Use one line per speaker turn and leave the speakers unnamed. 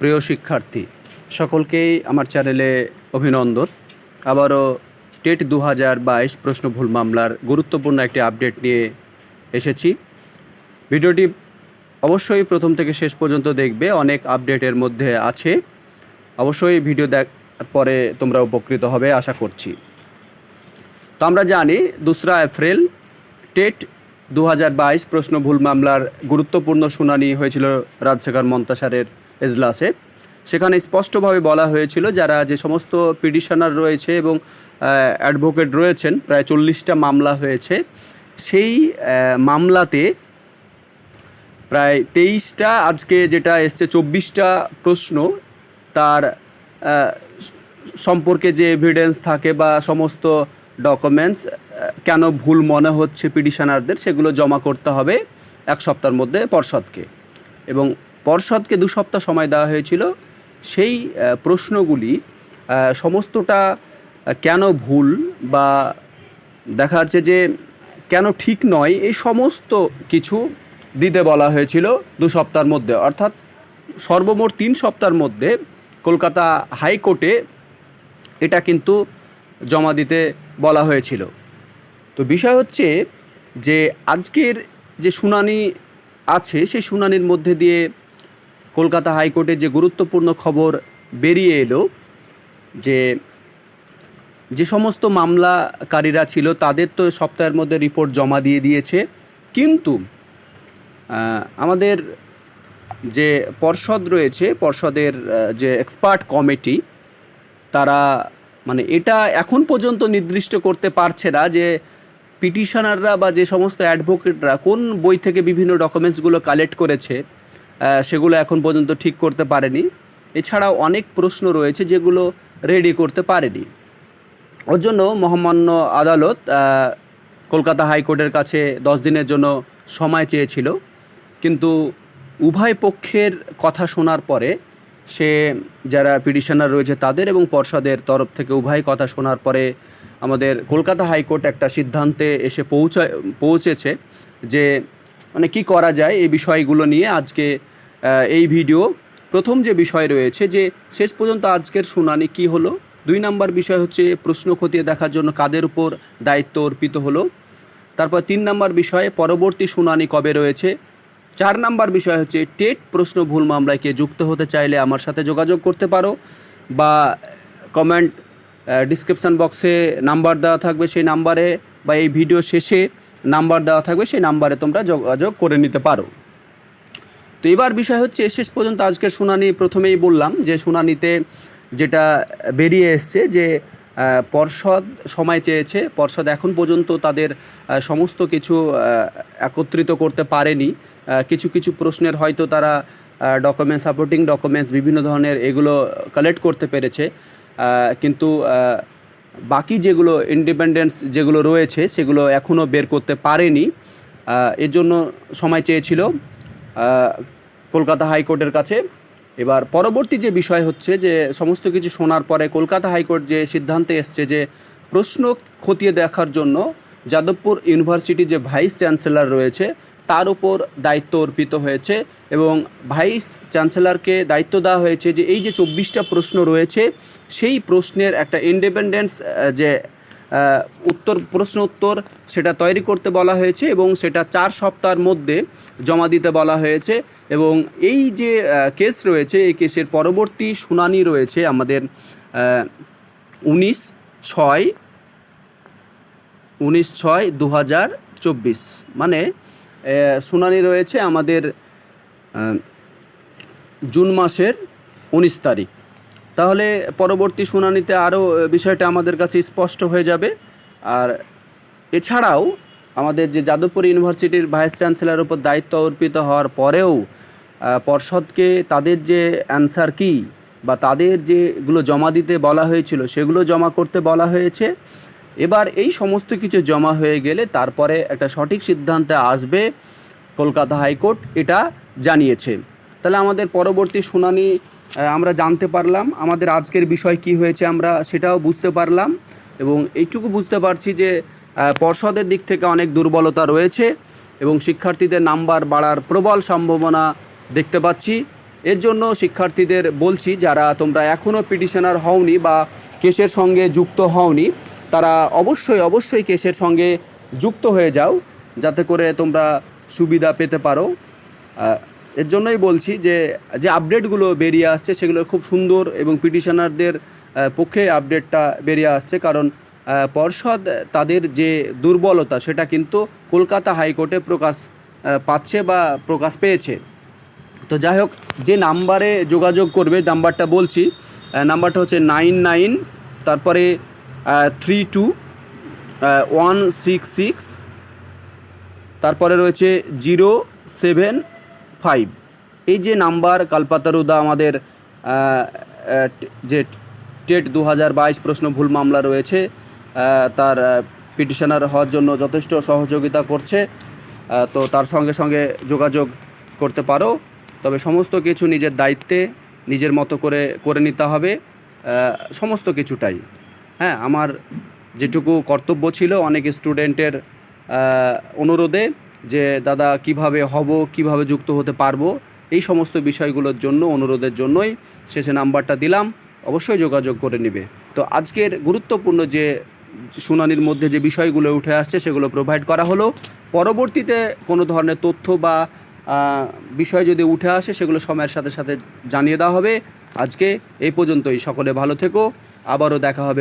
প্রিয় শিক্ষার্থী, সকলকেই আমার চ্যানেলে অভিনন্দন। আবারও টেট দু হাজার বাইশ প্রশ্ন ভুল মামলার গুরুত্বপূর্ণ একটি আপডেট নিয়ে এসেছি। ভিডিওটি অবশ্যই প্রথম থেকে শেষ পর্যন্ত দেখবে, অনেক আপডেটের মধ্যে আছে। অবশ্যই ভিডিও দেখার পরে তোমরা উপকৃত হবে, আশা করছি। তো আমরা জানি, দোসরা এপ্রিল টেট দু হাজার বাইশ প্রশ্ন ভুল মামলার গুরুত্বপূর্ণ শুনানি হয়েছিল রাজশেখর মন্তাসারের এজলাসে। সেখানে স্পষ্টভাবে বলা হয়েছিল যারা যে সমস্ত পিটিশনার রয়েছে এবং অ্যাডভোকেট রয়েছেন, প্রায় চল্লিশটা মামলা হয়েছে। সেই মামলাতে প্রায় তেইশটা, আজকে যেটা এসছে চব্বিশটা প্রশ্ন, তার সম্পর্কে যে এভিডেন্স থাকে বা সমস্ত ডকুমেন্টস কেন ভুল মনে হচ্ছে পিটিশনারদের, সেগুলো জমা করতে হবে এক সপ্তাহের মধ্যে পর্ষদকে। এবং পর্ষদকে দু সপ্তাহ সময় দেওয়া হয়েছিল। সেই প্রশ্নগুলি সমস্তটা কেন ভুল বা দেখা যাচ্ছে যে কেন ঠিক নয়, এই সমস্ত কিছু দিতে বলা হয়েছিল দু সপ্তাহের মধ্যে। অর্থাৎ সর্বমোট তিন সপ্তাহের মধ্যে কলকাতা হাইকোর্টে এটা কিন্তু জমা দিতে বলা হয়েছিল। তো বিষয় হচ্ছে যে আজকের যে শুনানি আছে, সেই শুনানির মধ্যে দিয়ে কলকাতা হাইকোর্টের যে গুরুত্বপূর্ণ খবর বেরিয়ে এলো যে যে সমস্ত মামলাকারীরা ছিল তাদের তো সপ্তাহের মধ্যে রিপোর্ট জমা দিয়ে দিয়েছে। কিন্তু আমাদের যে পর্ষদ রয়েছে, পর্ষদের যে এক্সপার্ট কমিটি, তারা মানে এটা এখন পর্যন্ত নির্দিষ্ট করতে পারছে না যে পিটিশনাররা বা যে সমস্ত অ্যাডভোকেটরা কোন বই থেকে বিভিন্ন ডকুমেন্টসগুলো কালেক্ট করেছে সেগুলো এখন পর্যন্ত ঠিক করতে পারেনি। এছাড়াও অনেক প্রশ্ন রয়েছে যেগুলো রেডি করতে পারেনি। ওর জন্য মহামান্য আদালত কলকাতা হাইকোর্টের কাছে দশ দিনের জন্য সময় চেয়েছিল। কিন্তু উভয় পক্ষের কথা শোনার পরে সে, যারা পিটিশনার রয়েছে তাদের এবং পর্ষদের তরফ থেকে উভয় কথা শোনার পরে আমাদের কলকাতা হাইকোর্ট একটা সিদ্ধান্তে এসে পৌঁছায়, পৌঁছেছে যে মানে কি করা যায় এই বিষয়গুলো নিয়ে আজকে এই ভিডিও। প্রথম যে বিষয় রয়েছে যে শেষ পর্যন্ত আজকের শুনানি কি হলো? দুই নাম্বার বিষয় হচ্ছে প্রশ্ন খতিয়ে দেখার জন্য কাদের উপর দায়িত্ব অর্পিত হলো। তারপর তিন নাম্বার বিষয়ে পরবর্তী শুনানি কবে রয়েছে? চার নাম্বার বিষয় হচ্ছে টেট প্রশ্ন ভুল মামলায় কে যুক্ত হতে চাইলে আমার সাথে যোগাযোগ করতে পারো বা কমেন্ট ডিসক্রিপশান বক্সে নাম্বার দেওয়া থাকবে সেই নাম্বারে বা এই ভিডিও শেষে। নাম্বার দেওয়া থাকবে, সেই নাম্বারে তোমরা যোগাযোগ করে নিতে পারো। তো এবার বিষয় হচ্ছে, শেষ পর্যন্ত আজকের শুনানি প্রথমেই বললাম যে, শুনানিতে যেটা বেরিয়ে এসছে যে পর্ষদ সময় চেয়েছে, পর্ষদ এখন পর্যন্ত তাদের সমস্ত কিছু একত্রিত করতে পারেনি। কিছু কিছু প্রশ্নের হয়তো তারা ডকুমেন্ট সাপোর্টিং ডকুমেন্টস বিভিন্ন ধরনের এগুলো কালেক্ট করতে পেরেছে। কিন্তু বাকি যেগুলো ইন্ডিপেন্ডেন্স যেগুলো রয়েছে, সেগুলো এখনও বের করতে পারেনি। এর জন্য সময় চেয়েছিল কলকাতা হাইকোর্টের কাছে। এবার পরবর্তী যে বিষয় হচ্ছে যে, সমস্ত কিছু শোনার পরে কলকাতা হাইকোর্ট যে সিদ্ধান্তে এসছে যে, প্রশ্ন খতিয়ে দেখার জন্য যাদবপুর ইউনিভার্সিটি যে ভাইস চ্যান্সেলর রয়েছে তার উপর দায়িত্ব অর্পিত হয়েছে এবং ভাইস চ্যান্সেলরকে দায়িত্ব দেওয়া হয়েছে যে এই যে চব্বিশটা প্রশ্ন রয়েছে, সেই প্রশ্নের একটা ইন্ডিপেন্ডেন্স যে উত্তর, প্রশ্ন উত্তর সেটা তৈরি করতে বলা হয়েছে এবং সেটা চার সপ্তাহের মধ্যে জমা দিতে বলা হয়েছে এবং এই যে কেস রয়েছে, এই কেসের পরবর্তী শুনানি রয়েছে আমাদের উনিশ ছয় উনিশ ছয় দু মানে শুনানি রয়েছে আমাদের জুন মাসের উনিশ তারিখ। তাহলে পরবর্তী শুনানিতে আরও বিষয়টা আমাদের কাছে স্পষ্ট হয়ে যাবে। আর এছাড়াও আমাদের যে যাদবপুর ইউনিভার্সিটির ভাইস চ্যান্সেলর উপর দায়িত্ব অর্পিত হওয়ার পরেও পর্ষদকে তাদের যে অ্যান্সার কি বা তাদের যেগুলো জমা দিতে বলা হয়েছিল সেগুলো জমা করতে বলা হয়েছে। এবার এই সমস্ত কিছু জমা হয়ে গেলে তারপরে একটা সঠিক সিদ্ধান্তে আসবে কলকাতা হাইকোর্ট, এটা জানিয়েছে। তাহলে আমাদের পরবর্তী শুনানি আমরা জানতে পারলাম। আমাদের আজকের বিষয় কি হয়েছে আমরা সেটাও বুঝতে পারলাম এবং এইটুকু বুঝতে পারছি যে পর্ষদের দিক থেকে অনেক দুর্বলতা রয়েছে এবং শিক্ষার্থীদের নাম্বার বাড়ার প্রবল সম্ভাবনা দেখতে পাচ্ছি। এর জন্য শিক্ষার্থীদের বলছি, যারা তোমরা এখনও পিটিশনার হওনি বা কেসের সঙ্গে যুক্ত হওনি তারা অবশ্যই অবশ্যই কেসের সঙ্গে যুক্ত হয়ে যাও, যাতে করে তোমরা সুবিধা পেতে পারো। এর জন্যই বলছি যে যে আপডেটগুলো বেরিয়ে আসছে, সেগুলো খুব সুন্দর এবং পিটিশনারদের পক্ষে আপডেটটা বেরিয়ে আসছে। কারণ পর্ষদ তাদের যে দুর্বলতা, সেটা কিন্তু কলকাতা হাইকোর্টে প্রকাশ পাচ্ছে বা প্রকাশ পেয়েছে। তো যাই হোক, যে নাম্বারে যোগাযোগ করবে, নাম্বারটা বলছি নাম্বারটা হচ্ছে নাইন নাইন, তারপরে three two one six six তারপরে রয়েছে জিরো সেভেন ফাইভ এই যে নাম্বার, কালপাতারুদা আমাদের যে টেট দু হাজার বাইশ প্রশ্ন ভুল মামলা রয়েছে তার পিটিশনার হওয়ার জন্য যথেষ্ট সহযোগিতা করছে তো তার সঙ্গে সঙ্গে যোগাযোগ করতে পারো। তবে সমস্ত কিছু নিজের দায়িত্বে, নিজের মতো করে করে নিতে হবে সমস্ত কিছুটাই। হ্যাঁ আমার যেটুকু কর্তব্য ছিল অনেক স্টুডেন্টের অনুরোধে যে, দাদা, কীভাবে হব, কীভাবে যুক্ত হতে পারব? এই সমস্ত বিষয়গুলোর জন্য, অনুরোধের জন্যই শেষে নাম্বারটা দিলাম। অবশ্যই যোগাযোগ করে নেবে। তো আজকের গুরুত্বপূর্ণ যে, শুনানির মধ্যে যে বিষয়গুলো উঠে আসছে, সেগুলো প্রোভাইড করা হলো। পরবর্তীতে কোনো ধরনের তথ্য বা বিষয় যদি উঠে আসে, সেগুলো সময়ের সাথে সাথে জানিয়ে দেওয়া হবে। আজকে এই পর্যন্তই। সকলে ভালো থেকো। আবারও দেখা হবে